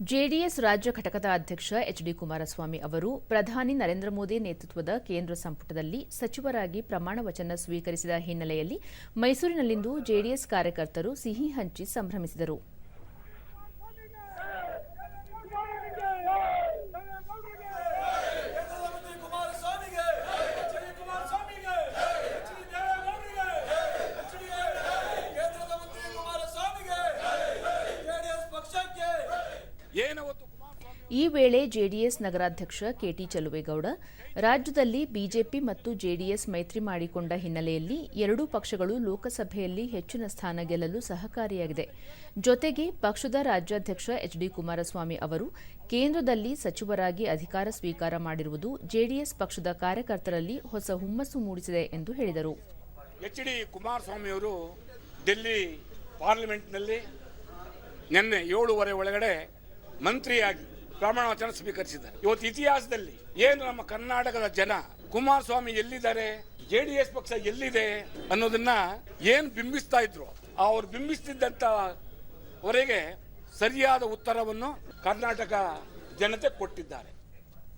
JDS ರಾಜ್ಯ ಘಟಕದ ಅಧ್ಯಕ್ಷ ಎಚ್ ಡಿ ಕುಮಾರಸ್ವಾಮಿ ಅವರು ಪ್ರಧಾನಿ ನರೇಂದ್ರ ಮೋದಿ ನೇತೃತ್ವದ ಕೇಂದ್ರ ಸಂಪುಟದಲ್ಲಿ ಸಚಿವರಾಗಿ ಪ್ರಮಾಣ ವಚನ ಸ್ವೀಕರಿಸಿದ ಹಿನ್ನೆಲೆಯಲ್ಲಿ ಮೈಸೂರಿನಲ್ಲಿಂದು ಜೆಡಿಎಸ್ ಕಾರ್ಯಕರ್ತರು ಸಿಹಿ ಹಂಚಿ ಸಂಭ್ರಮಿಸಿದರು ಪ್ರಧಾನಮಂತ್ರಿ ಕುಮಾರಸ್ವಾಮಿಗೆ ಎಚ್ ಡಿ ಕುಮಾರಸ್ವಾಮಿಗೆ ಎಚ್ ಡಿ ದೇವೇಗೌಡರಿಗೆ ಎಚ್ ಡಿ ಕೇಂದ್ರದ ಮಂತ್ರಿ ಕುಮಾರಸ್ವಾಮಿಗೆ ಜೆಡಿಎಸ್ ಪಕ್ಷಕ್ಕೆ ಏನವತ್ತು ಕುಮಾರಸ್ವಾಮಿ ಈ ವೇಳೆ ಜೆಡಿಎಸ್ ನಗರಾಧ್ಯಕ್ಷ ಕೆಟಿ ಚಲುವೇಗೌಡ ರಾಜ್ಯದಲ್ಲಿ ಬಿಜೆಪಿ ಮತ್ತು ಜೆಡಿಎಸ್ ಮೈತ್ರಿ ಮಾಡಿಕೊಂಡ ಹಿನ್ನೆಲೆಯಲ್ಲಿ ಎರಡೂ ಪಕ್ಷಗಳು ಲೋಕಸಭೆಯಲ್ಲಿ ಹೆಚ್ಚಿನ ಸ್ಥಾನ ಗೆಲ್ಲಲು ಸಹಕಾರಿಯಾಗಿದೆ. ಜೊತೆಗೆ ಪಕ್ಷದ ರಾಜ್ಯಾಧ್ಯಕ್ಷ ಎಚ್ ಡಿ ಕುಮಾರಸ್ವಾಮಿ ಅವರು ಕೇಂದ್ರದಲ್ಲಿ ಸಚಿವರಾಗಿ ಅಧಿಕಾರ ಸ್ವೀಕಾರ ಮಾಡಿರುವುದು ಜೆಡಿಎಸ್ ಪಕ್ಷದ ಕಾರ್ಯಕರ್ತರಲ್ಲಿ ಹೊಸ ಹುಮ್ಮಸ್ಸು ಮೂಡಿಸಿದೆ ಎಂದು ಹೇಳಿದರು. ಎಚ್ ಡಿ ಕುಮಾರಸ್ವಾಮಿಯವರು ಡೆಲ್ಲಿ ಪಾರ್ಲಿಮೆಂಟ್ನಲ್ಲಿ ನಿನ್ನೆ ಏಳುವರೆ ಒಳಗಡೆ ಮಂತ್ರಿಯಾಗಿ ಪ್ರಮಾಣ ವಚನ ಸ್ವೀಕರಿಸಿದ್ದಾರೆ. ಇವತ್ತು ಇತಿಹಾಸದಲ್ಲಿ ಏನು ನಮ್ಮ ಕರ್ನಾಟಕದ ಜನ, ಕುಮಾರಸ್ವಾಮಿ ಎಲ್ಲಿದ್ದಾರೆ, ಜೆ ಡಿ ಎಸ್ ಪಕ್ಷ ಎಲ್ಲಿದೆ ಅನ್ನೋದನ್ನ ಏನು ಬಿಂಬಿಸ್ತಾ ಇದ್ರು, ಅವ್ರು ಬಿಂಬಿಸ್ತಿದ್ದಂತ ವರೆಗೆ ಸರಿಯಾದ ಉತ್ತರವನ್ನು ಕರ್ನಾಟಕ ಜನತೆ ಕೊಟ್ಟಿದ್ದಾರೆ.